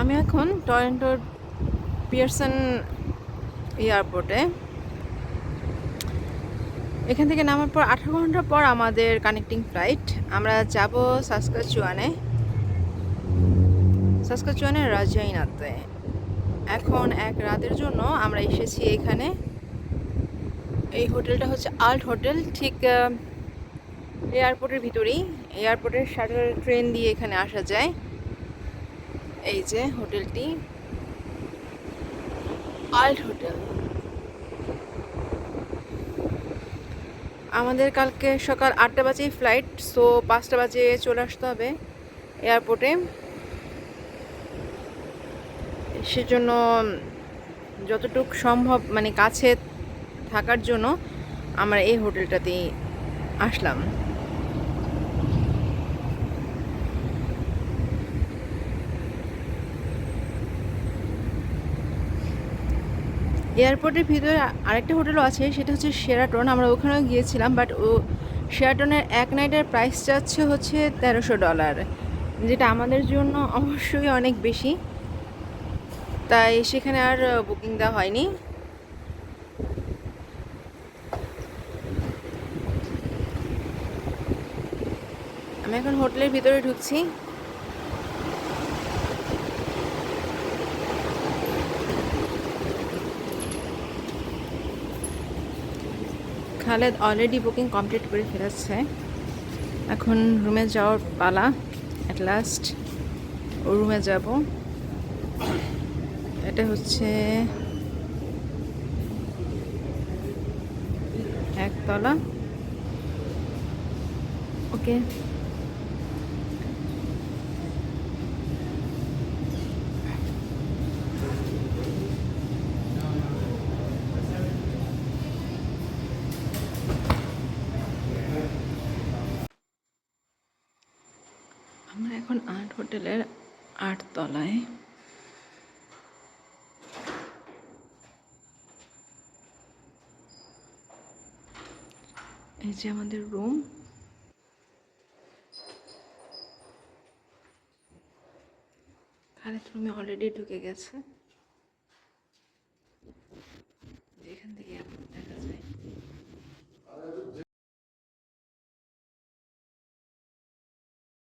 আমি এখন টরেন্টোর পিয়ারসন এয়ারপোর্টে। এখান থেকে নামার পর আঠারো ঘণ্টা পর আমাদের কানেক্টিং ফ্লাইট। আমরা যাব সাসকাচুয়ানে। সাসকাচুয়ানে রাজাইনাতে এখন এক রাতের জন্য আমরা এসেছি এখানে। এই হোটেলটা হচ্ছে আল্ট হোটেল। ঠিক এয়ারপোর্টের ভিতরেই। এয়ারপোর্টের শাটল ট্রেন দিয়ে এখানে আসা যায়। এই যে হোটেলটি। Alt hotel. আমাদের কালকে সকাল আটটা বাজেই ফ্লাইট সো পাঁচটা বাজে চলে আসতে হবে এয়ারপোর্টে সেজন্য যতটুকু সম্ভব মানে কাছে থাকার জন্য আমরা এই হোটেলটাতেই আসলাম। এয়ারপোর্টের ভিতরে আরেকটা হোটেলও আছে, সেটা হচ্ছে শেরাটন আমরা ওখানেও গিয়েছিলাম বাট ও শেরাটনের এক নাইটের প্রাইস যাচ্ছে হচ্ছে তেরোশো ডলার যেটা আমাদের জন্য অবশ্যই অনেক বেশি। তাই সেখানে আর বুকিং দেওয়া হয়নি। আমি এখন হোটেলের ভিতরে ঢুকছি। খালেদ অলরেডি বুকিং কমপ্লিট করে ফেলেছে। এখন রুমে যাওয়ার পালা অ্যাট লাস্ট ও রুমে যাব। এটা হচ্ছে একতলা। ওকে। আমরা এখন আর্ট হোটেলের আট তলায়। এই যে আমাদের রুম। খালেদ রুমে অলরেডি ঢুকে গেছে। এখান থেকে